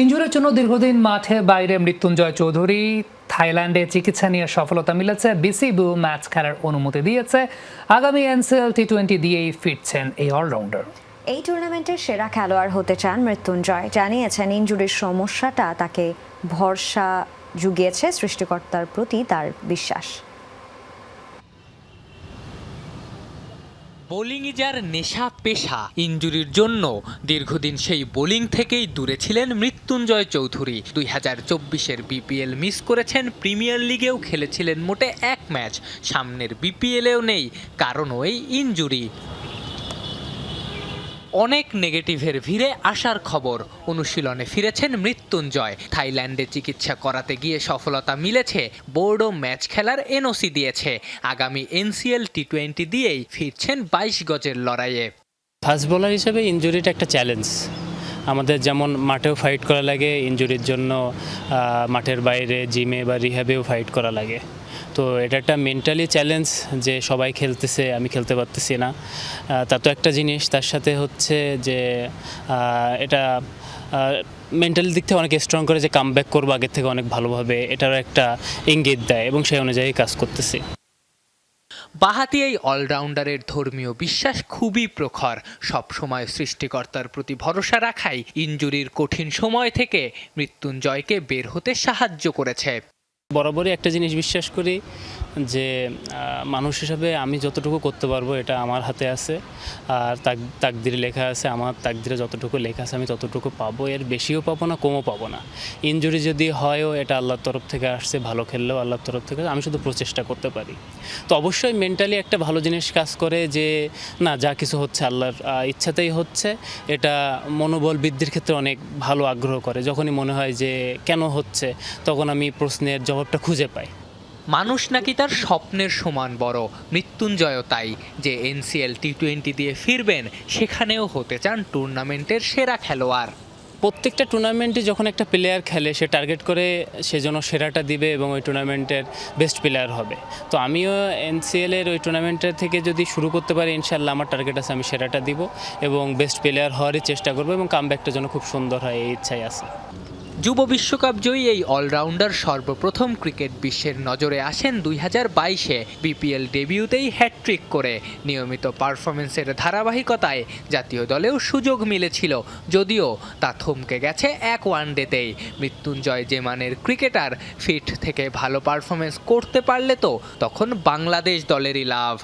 ইঞ্জুরির জন্য দীর্ঘদিন মাঠে বাইরে মৃত্যুঞ্জয় চৌধুরী থাইল্যান্ডে চিকিৎসা নিয়ে সফলতা মিলেছে। বিসিবি ম্যাচ খেলার অনুমতি দিয়েছে। আগামী এনসিএল টি টোয়েন্টি দিয়েই ফিরছেন এই অলরাউন্ডার। এই টুর্নামেন্টের সেরা খেলোয়াড় হতে চান মৃত্যুঞ্জয়। জানিয়েছেন ইনজুরির সমস্যাটা তাকে ভরসা জুগিয়েছে সৃষ্টিকর্তার প্রতি তার বিশ্বাস। বোলিংই যার নেশা পেশা ইঞ্জুরির জন্য দীর্ঘদিন সেই বোলিং থেকেই দূরে ছিলেন মৃত্যুঞ্জয় চৌধুরী। দুই হাজার চব্বিশের বিপিএল মিস করেছেন, প্রিমিয়ার লিগেও খেলেছিলেন মোটে এক ম্যাচ, সামনের বিপিএলেও নেই, কারণও এই ইঞ্জুরি অনেক নেগেটিভের ভিড়ে আসার খবর অনুশীলনে ফিরেছেন মৃত্যুঞ্জয়। থাইল্যান্ডে চিকিৎসা করাতে গিয়ে সফলতা মিলেছে, বোর্ডও ম্যাচ খেলার এনওসি দিয়েছে। আগামী এনসিএল টি টোয়েন্টি দিয়েই ফিরছেন বাইশ গজের লড়াইয়ে। ফাস্ট বোলার হিসেবে ইঞ্জুরিটা একটা চ্যালেঞ্জ। আমাদের যেমন মাঠেও ফাইট করা লাগে ইনজুরির জন্য মাঠের বাইরে জিমে বা রিহ্যাবেও ফাইট করা লাগে। তো এটা একটা মেন্টালি চ্যালেঞ্জ যে সবাই খেলতেছে, আমি খেলতে পারতেছি না। তা তো একটা জিনিস। তার সাথে হচ্ছে যে এটা মেন্টালি দিক থেকে অনেক স্ট্রং করে যে কাম ব্যাক করব আগের থেকে অনেক ভালোভাবে, এটারও একটা ইঙ্গিত দেয় এবং সেই অনুযায়ী কাজ করতেছি। বাহাতি এই অলরাউন্ডারের ধর্মীয় বিশ্বাস খুবই প্রখর। সবসময় সৃষ্টিকর্তার প্রতি ভরসা রাখাই ইঞ্জুরির কঠিন সময় থেকে মৃত্যুঞ্জয়কে বের হতে সাহায্য করেছে। বরাবরই একটা জিনিস বিশ্বাস করি যে মানুষ হিসাবে আমি যতটুকু করতে পারব এটা আমার হাতে আছে। আর তাক, তাকদিরে লেখা আছে, আমার তাকদিরে যতটুকু লেখা আছে আমি ততটুকু পাবো। এর বেশিও পাবো না, কমও পাবো না। ইনজুরি যদি হয়ও এটা আল্লাহর তরফ থেকে আসছে, ভালো খেললেও আল্লাহর তরফ থেকে, আমি শুধু প্রচেষ্টা করতে পারি। তো অবশ্যই মেন্টালি একটা ভালো জিনিস কাজ করে যে, না, যা কিছু হচ্ছে আল্লাহর ইচ্ছাতেই হচ্ছে। এটা মনোবল বৃদ্ধির ক্ষেত্রে অনেক ভালো আগ্রহ করে। যখনই মনে হয় যে কেন হচ্ছে, তখন আমি প্রশ্নের জবাবটা খুঁজে পাই। মানুষ নাকি তার স্বপ্নের সমান বড়। মৃত্যুঞ্জয় তাই যে এনসিএল টি টোয়েন্টি দিয়ে ফিরবেন, সেখানেও হতে চান টুর্নামেন্টের সেরা খেলোয়াড়। প্রত্যেকটা টুর্নামেন্টে যখন একটা প্লেয়ার খেলে, সে টার্গেট করে, সে যেন সেরাটা দিবে এবং ওই টুর্নামেন্টের বেস্ট প্লেয়ার হবে। তো আমিও এনসিএল এর ওই টুর্নামেন্টের থেকে যদি শুরু করতে পারি ইনশাল্লাহ আমার টার্গেট আছে, আমি সেরাটা দিব এবং বেস্ট প্লেয়ার হওয়ারই চেষ্টা করব এবং কামব্যাকটা যেন খুব সুন্দর হয়, এই ইচ্ছাই আছে। যুব বিশ্বকাপ জয়ী এই অলরাউন্ডার সর্বপ্রথম ক্রিকেট বিশ্বের নজরে আসেন দুই হাজার বাইশে। বিপিএল ডেবিউতেই হ্যাটট্রিক করে। নিয়মিত পারফরমেন্সের ধারাবাহিকতায় জাতীয় দলেও সুযোগ মিলেছিল। যদিও তা থমকে গেছে এক ওয়ানডেতেই। মৃত্যুঞ্জয় যে মানের ক্রিকেটার ফিট থেকে ভালো পারফরমেন্স করতে পারলে তো তখন বাংলাদেশ দলেরই লাভ।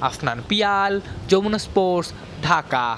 আফনান পিয়াল, যমুনা স্পোর্টস, ঢাকা।